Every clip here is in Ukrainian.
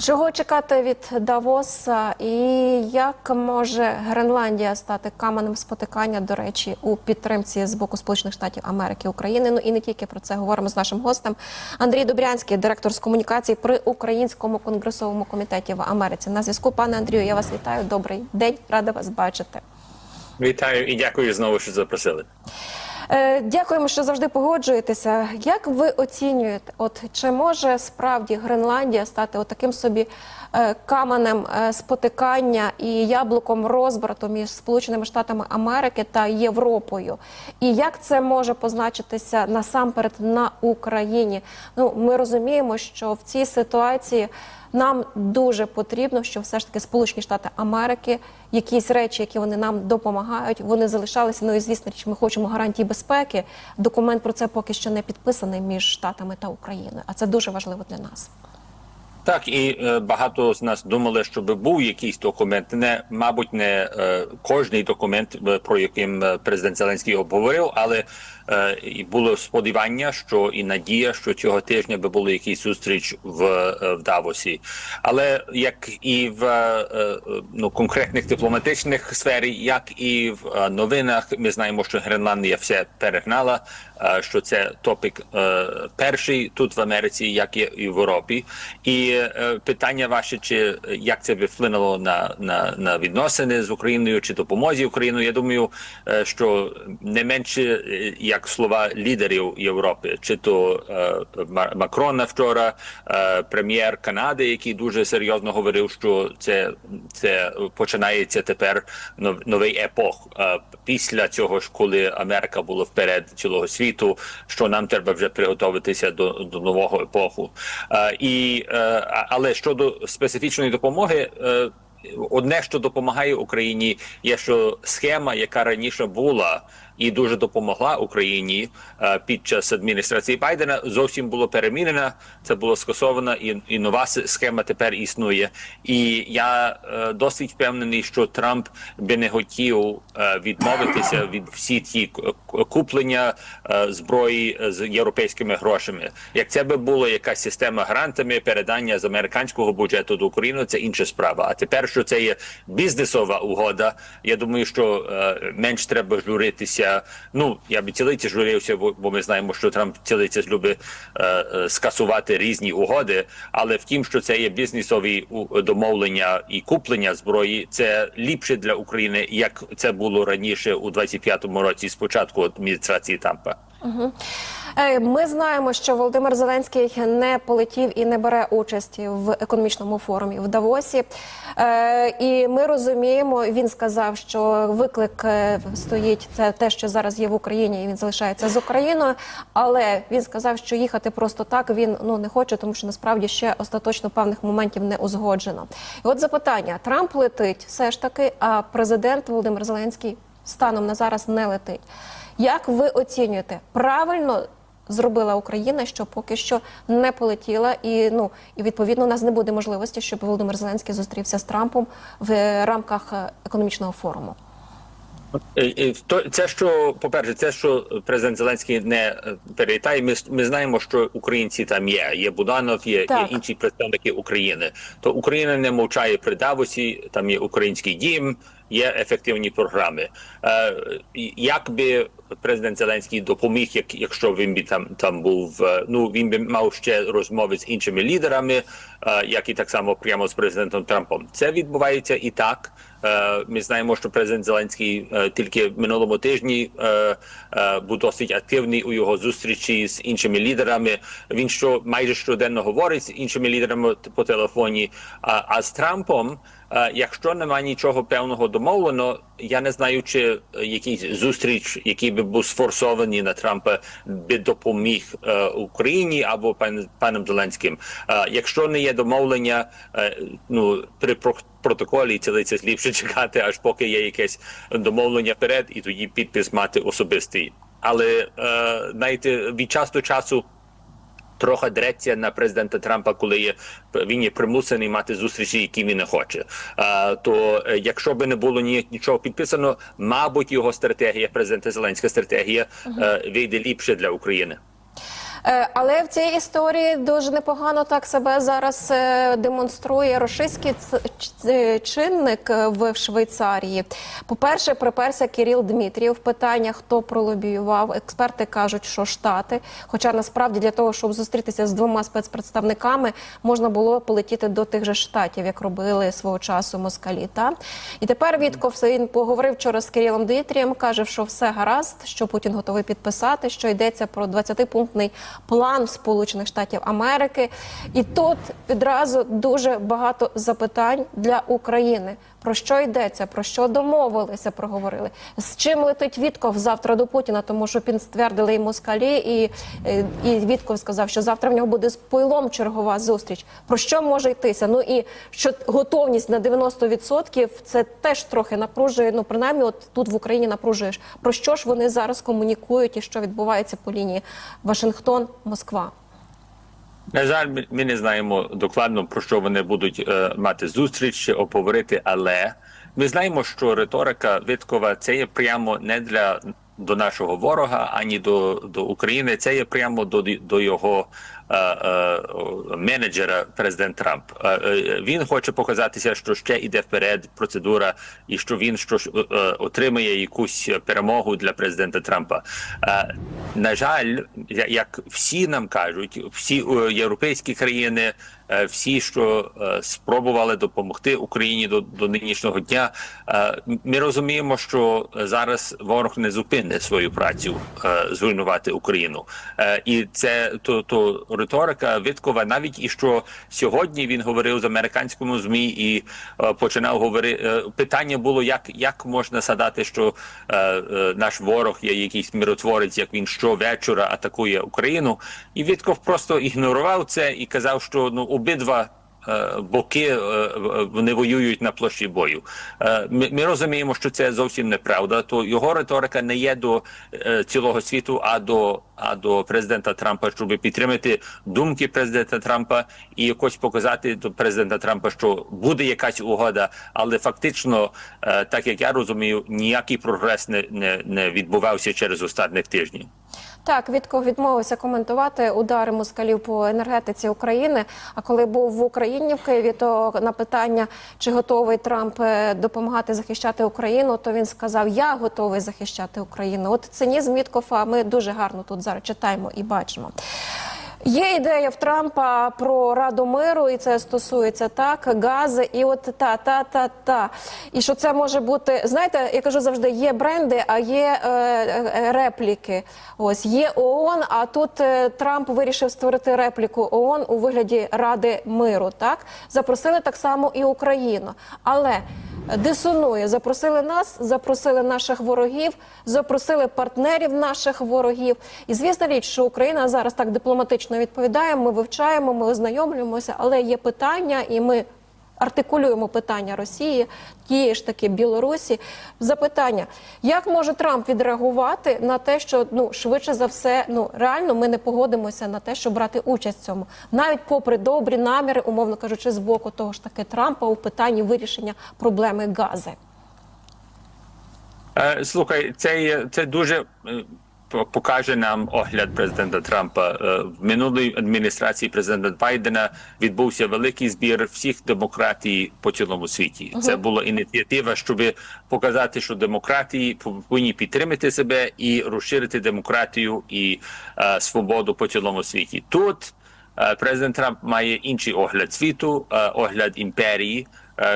Чого чекати від Давоса, і як може Гренландія стати каменем спотикання, до речі, у підтримці з боку Сполучених Штатів Америки України? Ну і не тільки про це говоримо з нашим гостем Андрій Добрянський, директор з комунікацій при Українському конгресовому комітеті в Америці. На зв'язку, пане Андрію, я вас вітаю. Добрий день, рада вас бачити. Вітаю і дякую знову, що запросили. Е, Дякуємо, що завжди погоджуєтеся. Як ви оцінюєте, от чи може справді Гренландія стати таким собі е, каменем е, спотикання і яблуком розбрату між Сполученими Штатами Америки та Європою? І як це може позначитися насамперед на Україні? Ну, ми розуміємо, що в цій ситуації. Нам дуже потрібно, щоб все ж таки Сполучені Штати Америки, якісь речі, які вони нам допомагають, вони залишалися. Ну і звісно, річ, ми хочемо гарантії безпеки. Документ про це поки що не підписаний між Штатами та Україною. А це дуже важливо для нас. Так, і е, багато з нас думали, щоб був якийсь документ. Не мабуть, не е, кожний документ, е, про яким е, президент Зеленський обговорив, але і було сподівання, що і надія, що цього тижня би було якийсь зустріч в, е, в Давосі. Але як і в е, е, ну конкретних дипломатичних сфері, як і в е, новинах, ми знаємо, що Гренландія все перегнала. е, Що це топік е, перший тут в Америці, як і в Європі, і е, питання ваше, чи як це вплинуло на, на, на відносини з Україною чи допомозі Україною? Я думаю, е, що не менше е, як слова лідерів Європи, чи то е, Макрона вчора, е, прем'єр Канади, який дуже серйозно говорив, що це, це починається тепер нов- новий епох е, після цього ж, коли Америка була вперед цілого світу, що нам треба вже приготуватися до, до нового епоху. Е, і, е, але щодо специфічної допомоги. е, Одне, що допомагає Україні, є що схема, яка раніше була і дуже допомогла Україні е, під час адміністрації Байдена, зовсім було перемінена. Це було скасовано, і, і нова схема тепер існує. І я е, досить впевнений, що Трамп би не хотів е, відмовитися від всі ті куплення зброї з європейськими грошами. Як це би була якась система грантами, передання з американського бюджету до України, це інша справа. А тепер, що це є бізнесова угода, я думаю, що менш треба журитися. Ну я би цілиться журився, бо, бо ми знаємо, що Трамп цілиці люби е, е, скасувати різні угоди. Але втім, що це є бізнесові домовлення і куплення зброї, це ліпше для України, як це було раніше у 25-му році, спочатку адміністрації Тампа. Е, Ми знаємо, що Володимир Зеленський не полетів і не бере участі в економічному форумі в Давосі. Е, І ми розуміємо, він сказав, що виклик е, стоїть це те, що зараз є в Україні, і він залишається з Україною. Але він сказав, що їхати просто так він ну не хоче, тому що насправді ще остаточно певних моментів не узгоджено. І от запитання: Трамп летить все ж таки, а президент Володимир Зеленський станом на зараз не летить. Як ви оцінюєте правильно зробила Україна, що поки що не полетіла, і ну і відповідно у нас не буде можливості, щоб Володимир Зеленський зустрівся з Трампом в рамках е, економічного форуму? Е, е, то- Це що, по-перше, це що президент Зеленський не перелітає. Ми, ми знаємо, що українці там є. Є Буданов, є, є інші представники України. То Україна не мовчає при Давосі, там є український дім, є ефективні програми. Е, як би президент Зеленський допоміг, як, якщо він би там, там був, е, ну він би мав ще розмови з іншими лідерами, е, як і так само прямо з президентом Трампом. Це відбувається і так. Ми знаємо, що президент Зеленський тільки в минулому тижні був досить активний у його зустрічі з іншими лідерами. Він що майже щоденно говорить з іншими лідерами по телефоні. А, з Трампом, якщо немає нічого певного домовлено, я не знаю, чи е, якийсь зустріч, який би був сфорсований на Трампа, би допоміг е, Україні або пан, паном Зеленським. Е, якщо не є домовлення, е, ну при про- протоколі це ліпше чекати, аж поки є якесь домовлення вперед, і тоді підпис мати особистий. Але е, знаєте, від часу до часу. Трохи дреться на президента Трампа, коли є він є примусений мати зустрічі, які він не хоче. А, то е, якщо би не було ні, нічого підписано, мабуть, його стратегія, президента Зеленська стратегія, е, вийде ліпше для України. Е, Але в цій історії дуже непогано так себе зараз е, демонструє чинник е, в Швейцарії. По-перше, приперся Кирил Дмитрієв. Питання, хто пролобіював. Експерти кажуть, що Штати. Хоча насправді для того, щоб зустрітися з двома спецпредставниками, можна було полетіти до тих же штатів, як робили свого часу москалі. Та? І тепер Вітков він поговорив вчора з Кирилом Дмитрієм, каже, що все гаразд, що Путін готовий підписати, що йдеться про 20-пунктний план Сполучених Штатів Америки. І тут відразу дуже багато запитань для України. Про що йдеться, про що домовилися, проговорили. З чим летить Вітков завтра до Путіна, тому що він ствердили і москалі, і, е, і Вітков сказав, що завтра в нього буде з пилом чергова зустріч. Про що може йтися? Ну і що готовність на 90% це теж трохи напружує. Ну принаймні, от тут в Україні напружуєш. Про що ж вони зараз комунікують і що відбувається по лінії Вашингтон-Москва? На жаль, ми- не знаємо докладно про що вони будуть е, мати зустріч чи оповерити, але ми знаємо, що риторика Виткова це є прямо не для до нашого ворога, ані до, до України. Це є прямо до, до його менеджера, президент Трамп. Е, е, він хоче показатися, що ще йде вперед процедура, і що він що е, отримає якусь перемогу для президента Трампа. Е, на жаль, як всі нам кажуть, всі е, європейські країни, е, всі, що е, спробували допомогти Україні до, до нинішнього дня, е, ми розуміємо, що зараз ворог не зупине свою працю е, зруйнувати Україну. Е, І це то, то риторика Виткова, навіть і що сьогодні він говорив з американському змі і е, починав говорити. Питання було, як, як можна садати, що е, е, наш ворог є якийсь миротворець, як він щовечора атакує Україну, і Вітков просто ігнорував це і казав, що ну обидва. Е, Боки е, вони воюють на площі бою. Е, Ми, розуміємо, що це зовсім неправда. То його риторика не є до цілого світу, а до а до президента Трампа, щоб підтримати думки президента Трампа і якось показати до президента Трампа, що буде якась угода, але фактично, так як я розумію, ніякий прогрес не, не, не відбувався через останніх тижнів. Так, Вітко відмовився коментувати удари москалів по енергетиці України. А коли був в Україні в Києві, то на питання, чи готовий Трамп е, допомагати захищати Україну, то він сказав: Я готовий захищати Україну. От цинізм Віткофа ми дуже гарно тут зараз читаємо і бачимо. Є ідея в Трампа про Раду миру, і це стосується так, гази, і от та, та, та, та. І що це може бути, знаєте, я кажу завжди, є бренди, а є е, е, репліки. Ось є ООН, а тут е, Трамп вирішив створити репліку ООН у вигляді Ради миру. Так запросили так само і Україну, але дисонує. Запросили нас, запросили наших ворогів, запросили партнерів наших ворогів. І звісна річ, що Україна зараз так дипломатично відповідає. Ми вивчаємо, ми ознайомлюємося, але є питання, і ми. Артикулюємо питання Росії, тієї ж таки Білорусі. Запитання: як може Трамп відреагувати на те, що ну швидше за все, ну реально ми не погодимося на те, щоб брати участь в цьому, навіть попри добрі наміри, умовно кажучи, з боку того ж таки Трампа у питанні вирішення проблеми гази. Е, Слухай, це це дуже е, покаже нам огляд президента Трампа. Е, В минулій адміністрації президента Байдена відбувся великий збір всіх демократій по цілому світі. Це була ініціатива, щоб показати, що демократії повинні підтримати себе і розширити демократію і е, свободу по цілому світі. Тут Е, Президент Трамп має інший огляд світу, е, огляд імперії,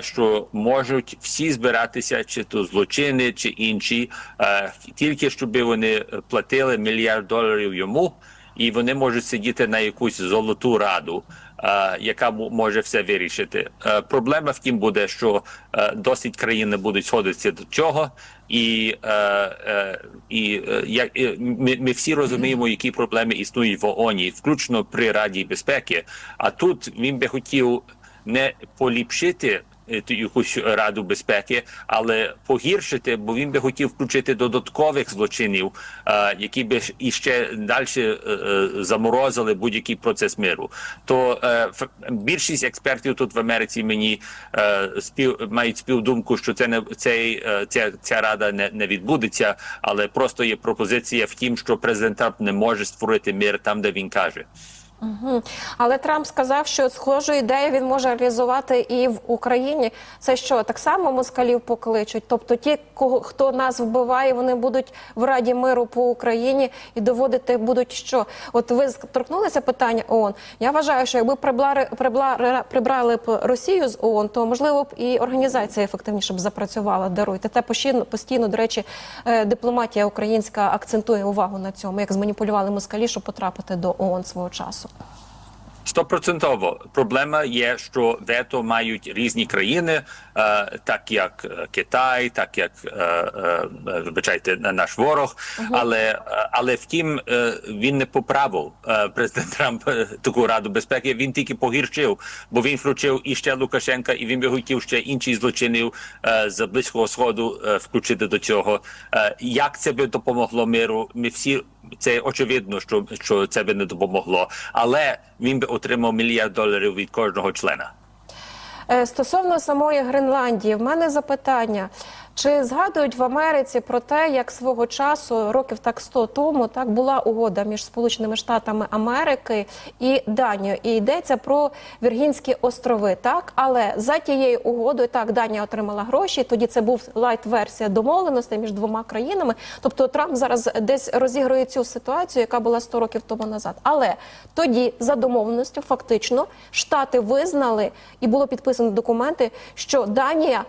що можуть всі збиратися, чи то злочини, чи інші, е, тільки щоб вони платили мільярд доларів йому, і вони можуть сидіти на якусь золоту раду. е, Яка може все вирішити. Е, Проблема в тім буде, що е, досить країни будуть сходитися до цього, і, е, е, і е, як е, ми, ми всі розуміємо, які проблеми існують в ООНі, включно при Раді безпеки. А тут він би хотів не поліпшити е, якусь раду безпеки, але погіршити, бо він би хотів включити додаткових злочинів, е, які би іще далі е, заморозили будь-який процес миру. То більшість експертів тут в Америці мені спів мають співдумку, що це не цей ця, ця рада не, не відбудеться, але просто є пропозиція в тім, що президент Трамп не може створити мир там, де він каже. Мгм. Але Трамп сказав, що схожу ідею він може реалізувати і в Україні. Це що так само москалів покличуть? Тобто, ті, кого хто нас вбиває, вони будуть в Раді миру по Україні і доводити будуть що? От ви торкнулися питання ООН. Я вважаю, що якби прибрали, прибрали, прибрали б Росію з ООН, то можливо б і організація ефективніше б запрацювала. Даруйте те постійно, постійно до речі, е, дипломатія українська акцентує увагу на цьому, як зманіпулювали москалі, щоб потрапити до ООН свого часу. Стопроцентово проблема є, що вето мають різні країни, е, так як е, Китай, так як е, вибачайте, наш ворог. Але але втім, він не поправив президент Трамп таку раду безпеки. Він тільки погіршив, бо він включив іще Лукашенка, і він би хотів ще інші злочинів з близького сходу включити до цього. Як це би допомогло миру? Ми всі це очевидно, що, що це би не допомогло, але він би отримав мільярд доларів від кожного члена. Е, Стосовно самої Гренландії, в мене запитання. Чи згадують в Америці про те, як свого часу, років так 100 тому, так була угода між Сполученими Штатами Америки і Данією, і йдеться про Віргінські острови, так але за тією угодою так Данія отримала гроші. Тоді це був лайт-версія домовленостей між двома країнами. Тобто Трамп зараз десь розігрує цю ситуацію, яка була 100 років тому назад. Але тоді за домовленістю, фактично, штати визнали і було підписано документи, що Данія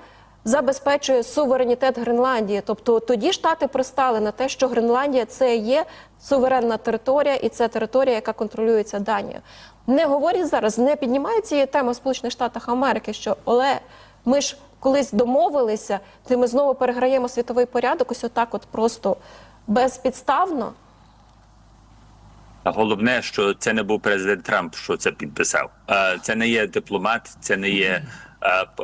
забезпечує суверенітет Гренландії. Тобто тоді штати пристали на те, що Гренландія це є суверенна територія, і це територія, яка контролюється Данією. Не говорять зараз, не піднімають цієї теми в Сполучених Штатах Америки, що Оле, ми ж колись домовилися, то ми знову переграємо світовий порядок, ось отак, от просто безпідставно. Головне, що це не був президент Трамп, що це підписав. Е, Це не є дипломат, це не є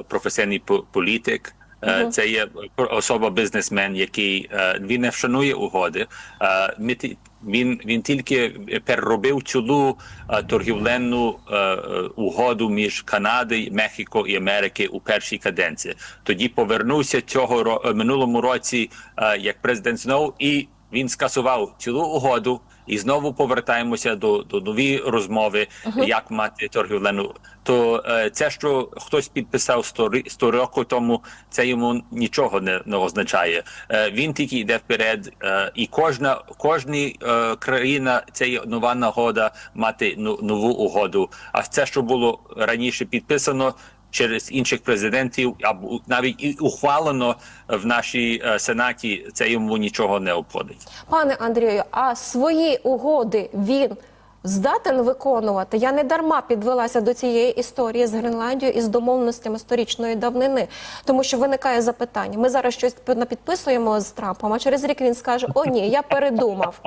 професійний по- політик. Е, Це є особа бізнесмен, який е, він не вшанує угоди. Е, він він тільки переробив цілу е, торгівленну е, е, угоду між Канадою, Мехіко і Америки у першій каденції. Тоді повернувся цього е, минулому році е, як президент знову, і він скасував цілу угоду. І знову повертаємося до, до нові розмови, як мати торгівлену. То е, це, що хтось підписав 100, ри- 100 років тому, це йому нічого не, не означає. Е, він тільки йде вперед, е, і кожна кожна е, країна це є нова нагода мати ну, нову угоду. А це, що було раніше підписано. Через інших президентів або навіть і ухвалено в нашій е, сенаті, це йому нічого не обходить. Пане Андрію, а свої угоди він здатен виконувати? Я не дарма підвелася до цієї історії з Гренландією і з домовленостями сторічної давнини, тому що виникає запитання. Ми зараз щось підписуємо з Трампом, а через рік він скаже: О, ні, я передумав.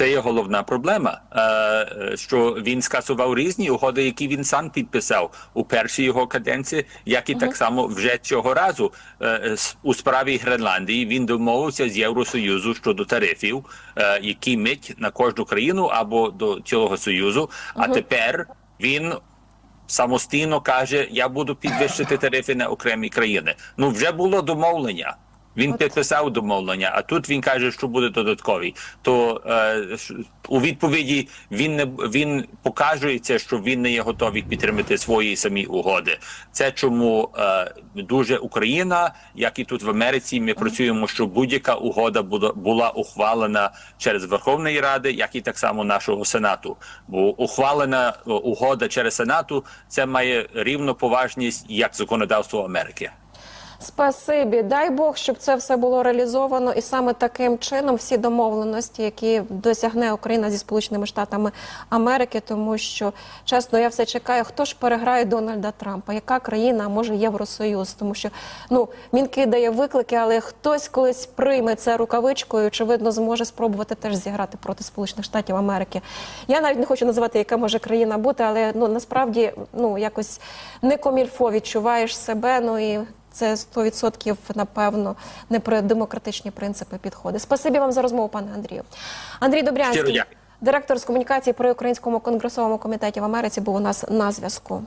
Це є головна проблема, е, е, що він скасував різні угоди, які він сам підписав у першій його каденції, як і так само вже цього разу е, у справі Гренландії він домовився з Євросоюзу щодо тарифів, які мить на кожну країну або до цілого союзу. А тепер він самостійно каже: я буду підвищити тарифи на окремі країни. Ну вже було домовлення. Він підписав домовлення, а тут він каже, що буде додатковий. То е, у відповіді він не він показується, що він не є готовий підтримати свої самі угоди. Це чому е, дуже Україна, як і тут в Америці, ми працюємо, щоб будь-яка угода була, була ухвалена через Верховної Ради, як і так само нашого Сенату. Бо ухвалена е, угода через Сенату це має рівну поважність як законодавство Америки. Спасибі, дай Бог, щоб це все було реалізовано, і саме таким чином всі домовленості, які досягне Україна зі Сполученими Штатами Америки, тому що чесно, я все чекаю, хто ж переграє Дональда Трампа, яка країна може Євросоюз, тому що ну він кидає виклики, але хтось колись прийме це рукавичкою, очевидно, зможе спробувати теж зіграти проти Сполучених Штатів Америки. Я навіть не хочу називати, яка може країна бути, але ну насправді ну якось не комільфо відчуваєш себе. Ну і це 100% напевно не про демократичні принципи підходи. Спасибі вам за розмову, пане Андрію. Андрій Добрянський, директор з комунікації при Українському конгресовому комітеті в Америці, був у нас на зв'язку.